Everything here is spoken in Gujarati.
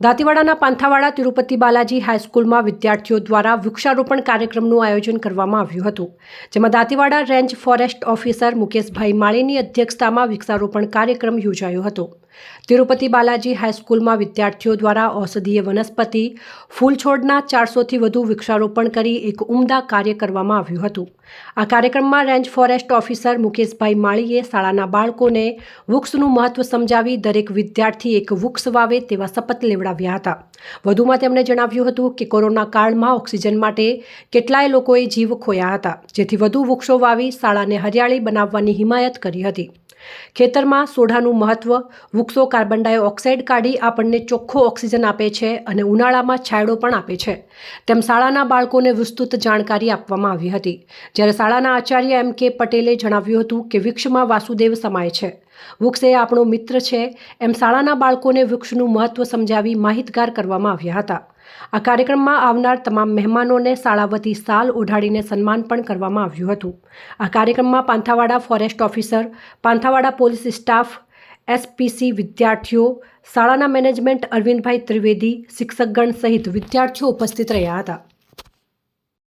દાંતીવાડાના પાંથાવાડા તિરુપતિ બાલાજી હાઈસ્કૂલમાં વિદ્યાર્થીઓ દ્વારા વૃક્ષારોપણ કાર્યક્રમનું આયોજન કરવામાં આવ્યું હતું, જેમાં Dantiwada range forest officer Mukeshbhai માળીની અધ્યક્ષતામાં વૃક્ષારોપણ કાર્યક્રમ યોજાયો હતો. તિરુપતિ બાલાજી હાઈસ્કૂલમાં વિદ્યાર્થીઓ દ્વારા ઔષધીય વનસ્પતિ ફૂલ છોડના ચારસોથી વધુ વૃક્ષારોપણ કરી એક ઉમદા કાર્ય કરવામાં આવ્યું હતું. આ કાર્યક્રમમાં રેન્જ ફોરેસ્ટ ઓફિસર મુકેશભાઈ માળીએ શાળાના બાળકોને વૃક્ષનું મહત્વ સમજાવી દરેક વિદ્યાર્થી એક વૃક્ષ વાવે તેવા શપથ લેવડાવ્યા હતા. વધુમાં તેમણે જણાવ્યું હતું કે કોરોના કાળમાં ઓક્સિજન માટે કેટલાય લોકોએ જીવ ખોયા હતા, જેથી વધુ વૃક્ષો વાવી શાળાને હરિયાળી બનાવવાની હિમાયત કરી હતી. ખેતરમાં સોઢાનું મહત્વ વૃક્ષો કાર્બન ડાયોક્સાઇડ કાઢી આપણને ચોખ્ખો ઓક્સિજન આપે છે અને ઉનાળામાં છાંયડો પણ આપે છે. તેમ શાળાના બાળકોને વિસ્તૃત જાણકારી આપવામાં આવી હતી. જ્યારે શાળાના આચાર્ય એમ કે પટેલે જણાવ્યું હતું કે વૃક્ષમાં વાસુદેવ સમાય છે. વૃક્ષ એ આપણો મિત્ર છે એમ શાળાના બાળકોને વૃક્ષનું મહત્વ સમજાવી માહિતગાર કરવામાં આવ્યા હતા. આ કાર્યક્રમમાં આવનાર તમામ મહેમાનોને શાળા વતી સાલ ઓઢાડીને સન્માન પણ કરવામાં આવ્યું હતું. આ કાર્યક્રમમાં Panthawada forest officer, Panthawada police staff SPC વિદ્યાર્થીઓ શાળાના મેનેજમેન્ટ અરવિંદભાઈ ત્રિવેદી શિક્ષકગણ સહિત વિદ્યાર્થીઓ ઉપસ્થિત રહ્યા હતા.